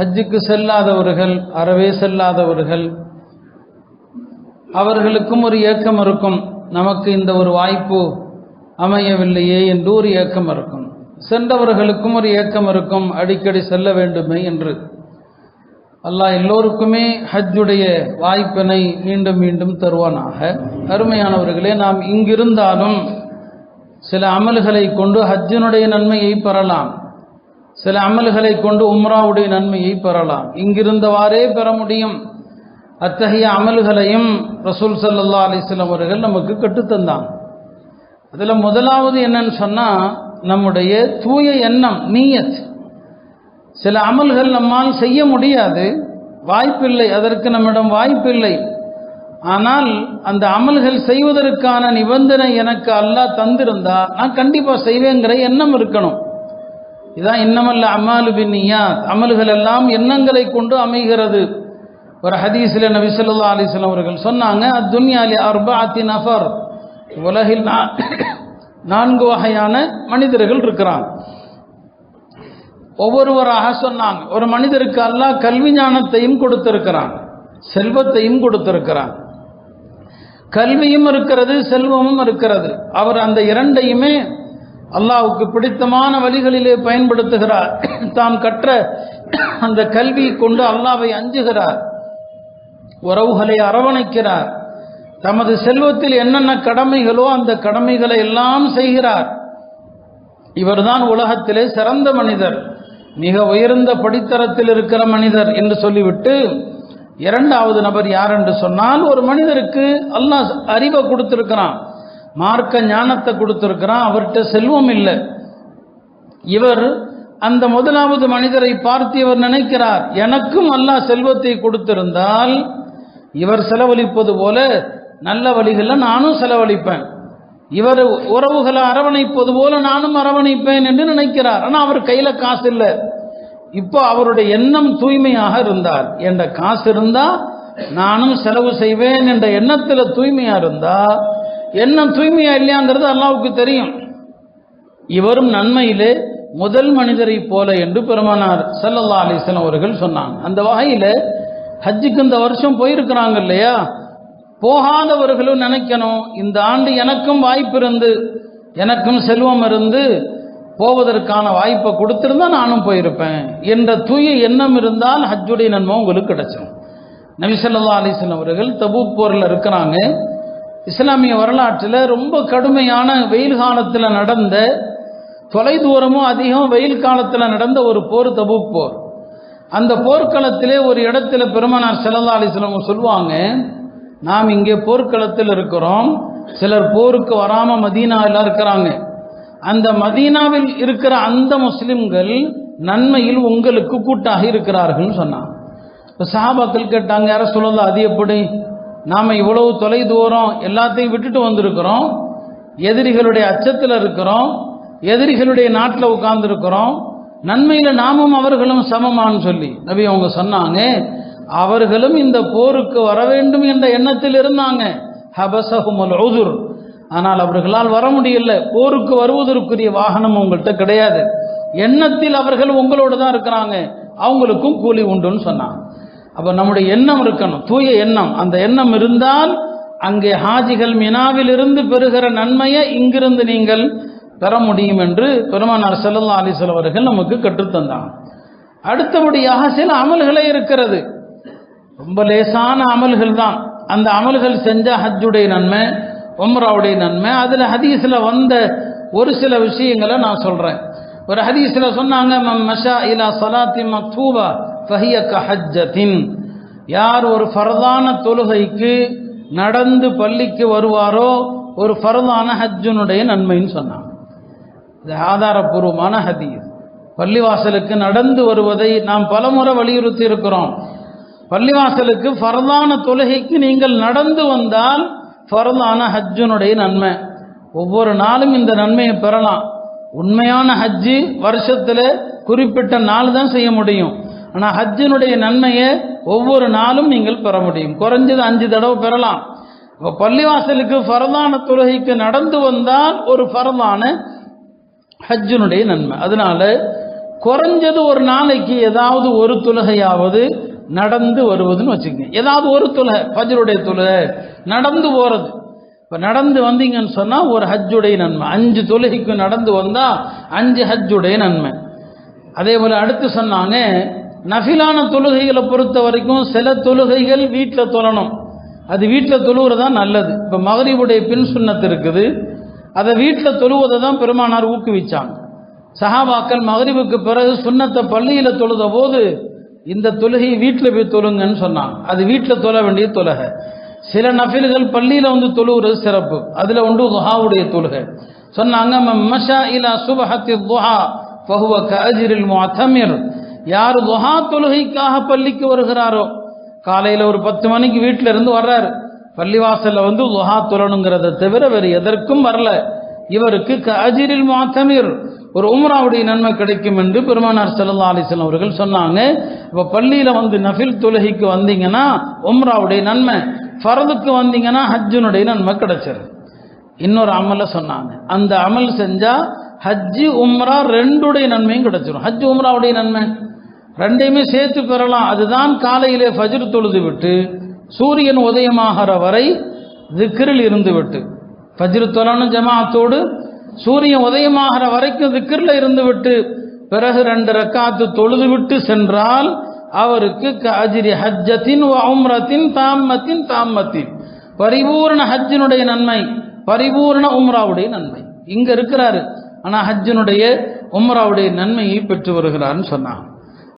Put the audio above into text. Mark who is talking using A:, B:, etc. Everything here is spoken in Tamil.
A: ஹஜ்ஜுக்கு செல்லாதவர்கள் அறவே செல்லாதவர்கள் அவர்களுக்கும் ஒரு ஏக்கம் இருக்கும். நமக்கு இந்த ஒரு வாய்ப்பு அமையவில்லையே என்று ஒரு ஏக்கம் இருக்கும். சென்றவர்களுக்கும் ஒரு ஏக்கம் இருக்கும். அடிக்கடி செல்ல வேண்டுமே என்று. அல்லாஹ் எல்லோருக்குமே ஹஜ்ஜுடைய வாய்ப்பினை மீண்டும் மீண்டும் தருவானாக. அருமையானவர்களே நாம் இங்கிருந்தாலும் சில அமல்களை கொண்டு ஹஜ்ஜினுடைய நன்மையை பெறலாம். சில அமல்களை கொண்டு உம்ராவுடைய நன்மையை பெறலாம். இங்கிருந்தவாறே பெற முடியும். அத்தகைய அமல்களையும் ரசூல் சல்லா அலிஸ்லாம் அவர்கள் நமக்கு கற்றுத்தந்தான். அதில் முதலாவது என்னன்னு சொன்னால் நம்முடைய தூய எண்ணம் நீயத். சில அமல்கள் நம்மால் செய்ய முடியாது. வாய்ப்பில்லை அதற்கு நம்மிடம் வாய்ப்பில்லை. ஆனால் அந்த அமல்கள் செய்வதற்கான நிபந்தனை எனக்கு அல்லாஹ் தந்திருந்தா நான் கண்டிப்பாக செய்வேங்கிற எண்ணம் இருக்கணும். இதான் இன்னமல்ல அமாலு பின்னியா அமல்கள் எல்லாம் எண்ணங்களை கொண்டு அமைகிறது. ஒரு ஹதீஸில் நபி சொல்லா அலிஸ்லாம் அவர்கள் சொன்னாங்க அத்துன்யாலி அர்பாத்தி நஃபர். உலகில் நான்கு வகையான மனிதர்கள் இருக்கிறாங்க. ஒவ்வொருவராக சொன்னாங்க ஒரு மனிதருக்கு அல்லாஹ் கல்வி ஞானத்தையும் கொடுத்திருக்கிறான் செல்வத்தையும் கொடுத்திருக்கிறான். கல்வியும் இருக்கிறது செல்வமும் இருக்கிறது. அவர் அந்த இரண்டையுமே அல்லாவுக்கு பிடித்தமான வழிகளிலே பயன்படுத்துகிறார். தான் கற்ற அந்த கல்வியை கொண்டு அல்லாவை அஞ்சுகிறார். உறவுகளை அரவணைக்கிறார். தமது செல்வத்தில் என்னென்ன கடமைகளோ அந்த கடமைகளை எல்லாம் செய்கிறார். இவர்தான் உலகத்திலே சிறந்த மனிதர். மிக உயர்ந்த படித்தரத்தில் இருக்கிற மனிதர் என்று சொல்லிவிட்டு இரண்டாவது நபர் யார் என்று சொன்னால் ஒரு மனிதருக்கு அல்லாஹ் அறிவை கொடுத்திருக்கிறான். மார்க்க ஞானத்தை கொடுத்துருக்கிறான் அவர்கிட்ட செல்வம் இல்லை. இவர் அந்த முதலாவது மனிதரை பார்த்து இவர் நினைக்கிறார் எனக்கும் அல்லாஹ் செல்வத்தை கொடுத்திருந்தால் இவர் செலவழிப்பது போல நல்ல வழிகளில் நானும் செலவழிப்பேன். இவர் உறவுகளை அரவணைப்பது போல நானும் அரவணைப்பேன் என்று நினைக்கிறார். ஆனால் அவர் கையில் காசு இல்லை. இப்போ அவருடைய எண்ணம் தூய்மையாக இருந்தார் என்ற காசு இருந்தால் நானும் செலவு செய்வேன் என்ற எண்ணத்தில் தூய்மையாக இருந்தால் எண்ணம் தூய்மையா இல்லையாங்கிறது அல்லாவுக்கு தெரியும். இவரும் நன்மையிலே முதல் மனிதரை போல என்று பெருமானார் சல்லல்லா அலிஸ்லாம் அவர்கள் சொன்னாங்க. அந்த வகையில் ஹஜ்ஜுக்கு இந்த வருஷம் போயிருக்கிறாங்க இல்லையா? போகாதவர்களும் நினைக்கணும். இந்த ஆண்டு எனக்கும் வாய்ப்பு இருந்து எனக்கும் செல்வம் இருந்து போவதற்கான வாய்ப்பை கொடுத்திருந்தா நானும் போயிருப்பேன். என்ற தூய எண்ணம் இருந்தால் ஹஜ்ஜுடைய நன்மை உங்களுக்கு கிடைச்சிடும் நபிசல்லா அலிஸ்லாம் அவர்கள் தபூக் போரில் இருக்கிறாங்க. இஸ்லாமிய வரலாற்றில் ரொம்ப கடுமையான வெயில் காலத்தில் நடந்த தொலைதூரமும் அதிகம் வெயில் காலத்தில் நடந்த ஒரு போர் தபுக் போர். அந்த போர்க்களத்திலே ஒரு இடத்துல பெருமனார் செல்லல்லா அலிஸ்லாம் சொல்லுவாங்க நாம் இங்கே போர்க்களத்தில் இருக்கிறோம் சிலர் போருக்கு வராமல் மதீனாவில் இருக்கிறாங்க. அந்த மதீனாவில் இருக்கிற அந்த முஸ்லிம்கள் நன்மையில் உங்களுக்கு கூட்டாக இருக்கிறார்கள் சொன்னாங்க. இப்போ சாபாக்கள் கேட்டாங்க யார சொல்லலாம் அது எப்படி? நாம் இவ்வளவு தொலை தூரம் எல்லாத்தையும் விட்டுட்டு வந்திருக்கிறோம். எதிரிகளுடைய அச்சத்தில் இருக்கிறோம். எதிரிகளுடைய நாட்டில் உட்கார்ந்துருக்கிறோம். நன்மையில் நாமும் அவர்களும் சமமான்னு சொல்லி நபி அவங்க சொன்னாங்க. அவர்களும் இந்த போருக்கு வர வேண்டும் என்ற எண்ணத்தில் இருந்தாங்க. ஹபசஹுமுல் உதுர் ஆனால் அவர்களால் வர முடியல. போருக்கு வருவதற்குரிய வாகனம் உங்கள்கிட்ட கிடையாது. எண்ணத்தில் அவர்கள் உங்களோடு தான் இருக்கிறாங்க. அவங்களுக்கும் கூலி உண்டுன்னு சொன்னாங்க. அப்போ நம்முடைய எண்ணம் இருக்கணும். தூய எண்ணம். அந்த எண்ணம் இருந்தால் அங்கே ஹாஜிகள் மினாவில் இருந்து பெறுகிற நன்மையை இங்கிருந்து நீங்கள் பெற முடியும் என்று பெருமானார் செல்லல்லா அலிசல் அவர்கள் நமக்கு கற்றுத்தந்தான். அடுத்தபடியாக சில அமல்களே இருக்கிறது. ரொம்ப லேசான அமல்கள் தான். அந்த அமல்கள் செஞ்ச ஹஜ்ஜுடைய நன்மை உம்ராவுடைய நன்மை. அதில் ஹதீஸில் வந்த ஒரு சில விஷயங்களை நான் சொல்கிறேன் ஒரு ஹதீஸில் சொன்னாங்க மம் மஷா இலா சலாத்தி மக்தூபா. ஃபஹிய கஹஜத்தின் யார் ஒரு ஃபரதான தொழுகைக்கு நடந்து பள்ளிக்கு வருவாரோ ஒரு ஃபரதான ஹஜ்ஜுனுடைய நன்மைன்னு சொன்னாங்க. இது ஆதாரபூர்வமான ஹதீஸ். பள்ளிவாசலுக்கு நடந்து வருவதை நாம் பலமுறை வலியுறுத்தி இருக்கிறோம் பள்ளிவாசலுக்கு ஃபரதான தொழுகைக்கு நீங்கள் நடந்து வந்தால் ஃபரதான ஹஜ்ஜுனுடைய நன்மை. ஒவ்வொரு நாளும் இந்த நன்மையை பெறலாம். உண்மையான ஹஜ்ஜு வருஷத்தில் குறிப்பிட்ட நாள் தான் செய்ய முடியும். ஆனால் ஹஜ்ஜினுடைய நன்மையை ஒவ்வொரு நாளும் நீங்கள் பெற முடியும். குறைஞ்சது அஞ்சு தடவை பெறலாம். இப்போ பள்ளிவாசலுக்கு ஃபரதான தொழுகைக்கு நடந்து வந்தால் ஒரு ஃபரதான ஹஜ்ஜினுடைய நன்மை. அதனால குறைஞ்சது ஒரு நாளைக்கு ஏதாவது ஒரு தொழுகையாவது நடந்து வருவதுன்னு வச்சுக்கோங்க. ஏதாவது ஒரு தொழுகை ஃபஜ்ருடைய தொழுகை நடந்து போகிறது இப்போ நடந்து வந்தீங்கன்னு சொன்னால் ஒரு ஹஜ்ஜுடைய நன்மை. அஞ்சு தொழுகைக்கு நடந்து வந்தால் அஞ்சு ஹஜ்ஜுடைய நன்மை. அதே போல் அடுத்து சொன்னாங்க நஃபிலான தொழுகைகளை பொறுத்த வரைக்கும் சில தொழுகைகள் வீட்டில் தொழணும். அது வீட்டில் தொழுகிறது தான் நல்லது. இப்போ மகரிபுடைய பின் சுண்ணத்து இருக்குது. அதை வீட்டில் தொழுவதை தான் பெருமானார் ஊக்குவிச்சாங்க. சஹாபாக்கள் மகரிபுக்கு பிறகு சுண்ணத்தை பள்ளியில் தொழுத போது இந்த தொழுகை வீட்டில் போய் தொழுங்கன்னு சொன்னாங்க. அது வீட்டில் தொழ வேண்டிய தொழுகை. சில நஃபில்கள் பள்ளியில் வந்து தொழுகிறது சிறப்பு. அதில் உண்டு துஹாவுடைய தொழுகை. சொன்னாங்க மஷா இலா சுபஹத்தி துஹா ஃபஹுவ கஜிரில் முஅத்தமிர். யார் துஹா தொழுகைக்காக பள்ளிக்கு வருகிறாரோ காலையில் ஒரு பத்து மணிக்கு வீட்டில் இருந்து வர்றாரு. பள்ளிவாசலில் வந்து துஹா தொழணுங்கிறத தவிர வேறு எதற்கும் வரல. இவருக்கு கஅஜ்ரில் மாத்தமீர் ஒரு உம்ராவுடைய நன்மை கிடைக்கும் என்று பெருமானார் சல்லா அலிஸ்லாம் அவர்கள் சொன்னாங்க. இப்போ பள்ளியில் வந்து நஃபில் தொழுகைக்கு வந்தீங்கன்னா உம்ராவுடைய நன்மை. ஃபரதுக்கு வந்தீங்கன்னா ஹஜ்ஜுனுடைய நன்மை கிடைச்சிரு இன்னொரு அமலை சொன்னாங்க. அந்த அமல் செஞ்சால் ஹஜ்ஜு உம்ரா ரெண்டுடைய நன்மையும் கிடைச்சிரும். ஹஜ் உம்ராவுடைய நன்மை? ரெண்டையுமே சேர்த்து பெறலாம். அதுதான் காலையிலே ஃபஜ்ர் தொழுது விட்டு சூரியன் உதயமாகிற வரை திக்ரில் இருந்து விட்டு ஃபஜ்ர் தொழணும் ஜமாஅத்தோடு சூரியன் உதயமாகிற வரைக்கும் திக்ரில் இருந்து விட்டு பிறகு ரெண்டு ரக்காத்து தொழுது விட்டு சென்றால் அவருக்கு அஜிரி ஹஜ்ஜத்தின் உம்ரத்தின் தாமத்தின் தாம்மத்தின். பரிபூர்ண ஹஜ்ஜினுடைய நன்மை பரிபூர்ண உம்ராவுடைய நன்மை. இங்கே இருக்கிறாரு. ஆனால் ஹஜ்ஜினுடைய உம்ராவுடைய நன்மையை பெற்று வருகிறார்னு சொன்னாங்க.